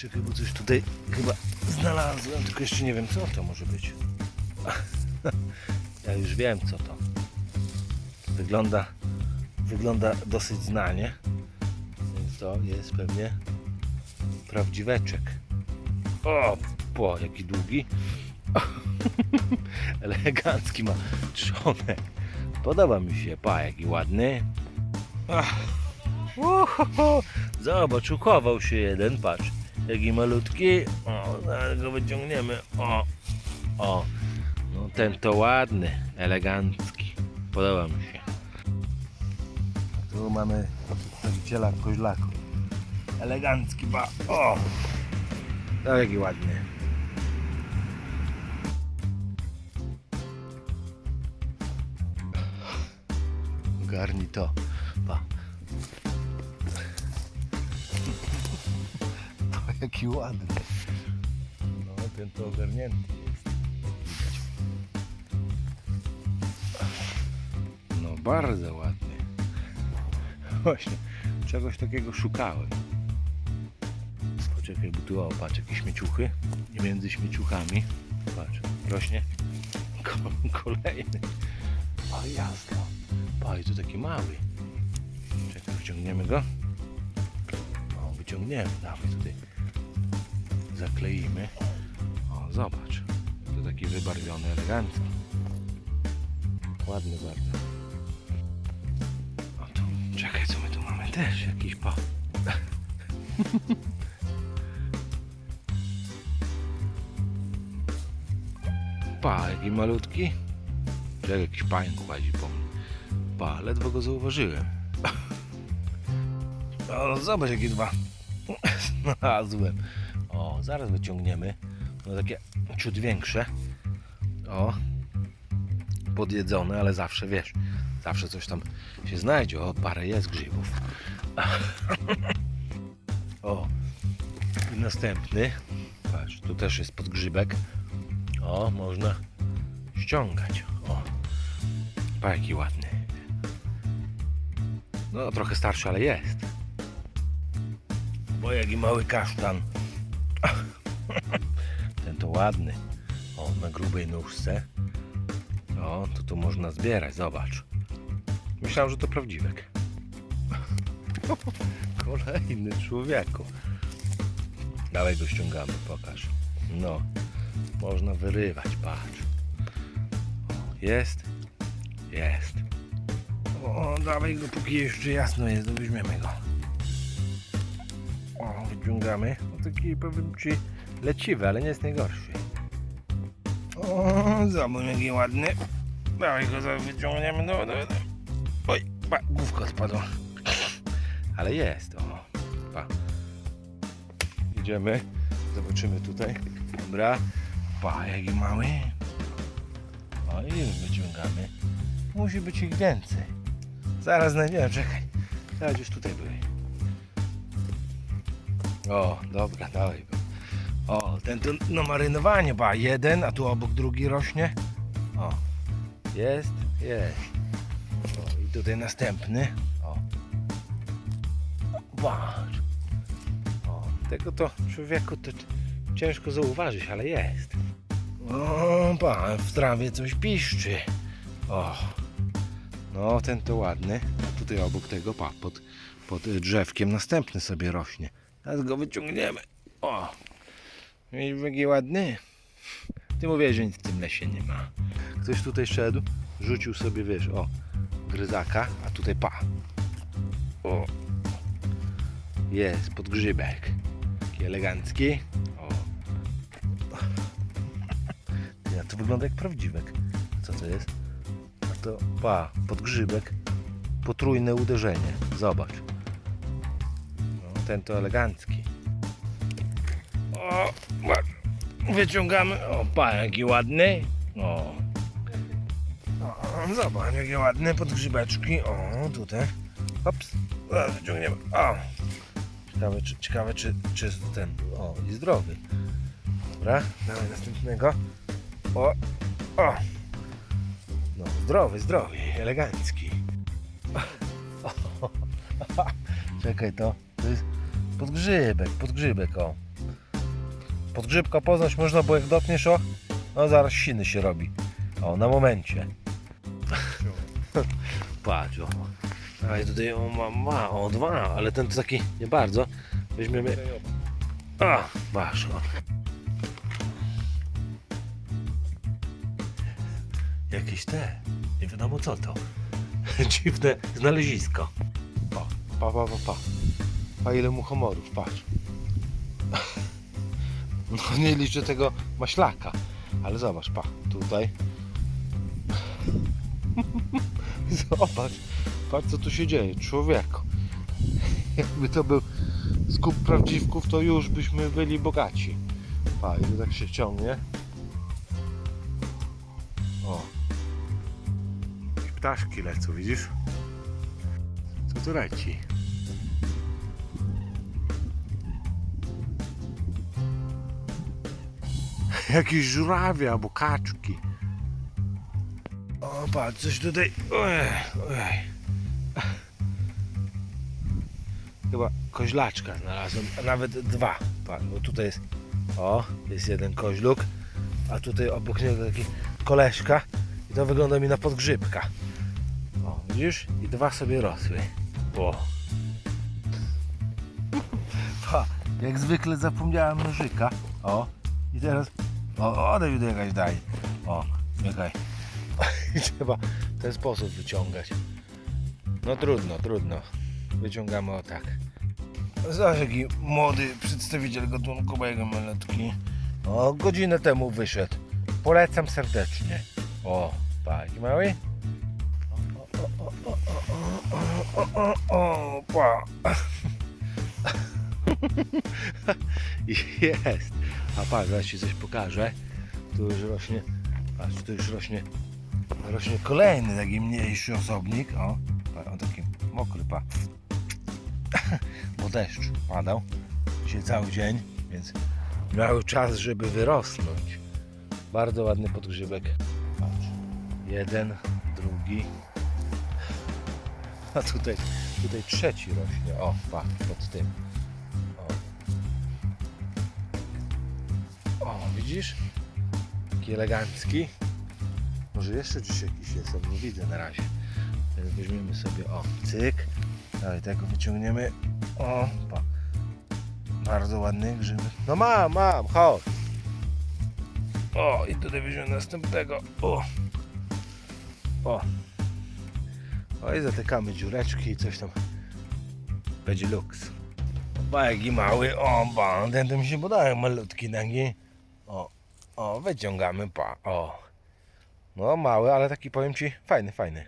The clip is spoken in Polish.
Czekaj, bo coś tutaj chyba znalazłem, tylko jeszcze nie wiem co to może być. Ja już wiem co to. Wygląda, wygląda dosyć znanie. Więc to jest pewnie prawdziweczek. O, po, jaki długi. Elegancki ma trzonek. Podoba mi się, pa, jaki ładny. Ach. Uhuhu. Zobacz, uchował się jeden, patrz. Jaki malutki. O, zaraz go wyciągniemy. O, o. No ten to ładny, elegancki. Podoba mi się. Tu mamy przedstawiciela koźlaku. Elegancki, ba. O! No jaki ładny. Garni to. Jaki ładny. No ten to ogarnięty jest. No bardzo ładny. Właśnie, czegoś takiego szukałem. Poczekaj, bo tu o, patrz, jakieś śmieciuchy. I między śmieciuchami, patrz, rośnie ko- kolejny. O jasno. Pa, i tu taki mały. Czekaj, wyciągniemy go. O, wyciągniemy, dawaj tutaj. Zakleimy. O, zobacz. To taki wybarwiony, elegancki. Ładny bardzo. O tu, czekaj, co my tu mamy? Też jakiś pa. Pa, jaki malutki. Czekaj, jakiś pająk łazi po mnie. Pa, ledwo go zauważyłem. O, zobacz jakie dwa znalazłem. Zaraz wyciągniemy. No takie ciut większe. O, podjedzone, ale zawsze wiesz, zawsze coś tam się znajdzie. O, parę jest grzybów. O, i następny. Patrz, tu też jest podgrzybek. O, można ściągać. O, jaki ładny. No, trochę starszy, ale jest. Bo jaki mały kasztan. Ten to ładny. O, na grubej nóżce. O, to tu można zbierać, zobacz. Myślałem, że to prawdziwek. Kolejny człowieku. Dawaj go ściągamy, pokaż. No, można wyrywać, patrz. Jest? Jest. O, dawaj go, póki jeszcze jasno jest, weźmiemy go. O, wyciągamy. O, taki, powiem ci, leciwy, ale nie jest najgorszy. O, zobacz jaki ładny. Dawaj go zaraz wyciągniemy. No, no, no. Oj, pa, główka spadła. Ale jest, o. Pa. Idziemy. Zobaczymy tutaj. Dobra. Pa, jaki mały. O, i już wyciągamy. Musi być ich więcej. Zaraz znajdziemy, czekaj. Zaraz już tutaj były. O, dobra, go. O, ten to no marynowanie, ba, jeden, a tu obok drugi rośnie. O, jest, jest. O, i tutaj następny. O. Patrz. O, tego to człowieku to ciężko zauważyć, ale jest. O, pa, w trawie coś piszczy. O, no ten to ładny. A tutaj obok tego, pa, pod, pod drzewkiem następny sobie rośnie. Teraz go wyciągniemy. O, i jaki ładny. Ty mówisz, że nic w tym lesie nie ma. Ktoś tutaj szedł, rzucił sobie, wiesz, o, gryzaka, a tutaj pa. O, jest podgrzybek. Taki elegancki. O. Ty, a to wygląda jak prawdziwek. Co to jest? A to, pa, podgrzybek. Potrójne uderzenie. Zobacz. Ten to elegancki. O, wyciągamy. O, pa, jaki ładny. O. o zobacz, jakie ładne podgrzybeczki. O, tutaj. Hops. Zaraz wyciągniemy. O. Ciekawe, czy, ciekawe czy, czy ten. O, i zdrowy. Dobra, dawaj następnego. O, o. No, zdrowy, zdrowy, elegancki. Czekaj, to, to jest podgrzybek, podgrzybek, o. podgrzybka poznać można, bo jak dotkniesz o, no zaraz siny się robi. O, na momencie. Patrz, o. A i tutaj o, ma, ma, o, dwa, ale ten to taki nie bardzo. Weźmiemy... A, masz, o. Jakieś te, nie wiadomo co to. Dziwne znalezisko. Pa, pa, pa, pa, pa. A ile mu homorów, patrz. No nie liczę tego maślaka. Ale zobacz, pa, tutaj. Zobacz, patrz co tu się dzieje, człowieku. Jakby to był skup prawdziwków, to już byśmy byli bogaci. Pa, i tak się ciągnie. O. I ptaszki lecą, widzisz? Co tu leci? Jakieś żurawie albo kaczki. O, patrz, coś tutaj. Chyba koźlaczka znalazłem, a nawet dwa. Bo tutaj jest. O, jest jeden koźluk, a tutaj obok niego taki koleżka. I to wygląda mi na podgrzybka. O, widzisz? I dwa sobie rosły. O. Jak zwykle zapomniałem nożyka. O, i teraz. O, odej mi tu jakaś daj. O, czekaj. Trzeba w ten sposób wyciągać. No trudno, trudno. Wyciągamy o tak. Zobacz jaki młody przedstawiciel gatunku mojego malutki. O, godzinę temu wyszedł. Polecam serdecznie. O, pa, jaki mały? O, o, o, o, o, o, o, o, pa. Jest. A patrz, zaraz ci coś pokażę. Tu już rośnie, tu już rośnie, rośnie kolejny taki mniejszy osobnik. O, on taki mokry, pa. Bo deszcz padał dzisiaj cały dzień, więc miał czas, żeby wyrosnąć. Bardzo ładny podgrzybek. Patrz, jeden, drugi. A tutaj, tutaj trzeci rośnie. O, patrz, pod tym. Widzisz? Taki elegancki. Może jeszcze gdzieś jakiś jest, ale nie widzę na razie. Więc weźmiemy sobie, o, cyk. Dalej tego wyciągniemy. O, pa. Bardzo ładny grzyby. No mam, mam, chodź. O, i tutaj weźmiemy następnego. O. O. O, i zatykamy dziureczki i coś tam. Będzie luks. Ba, jaki mały, o, ba, ten to mi się podaje malutki taki. O, wyciągamy, pa, o. No mały, ale taki powiem ci, fajny, fajny.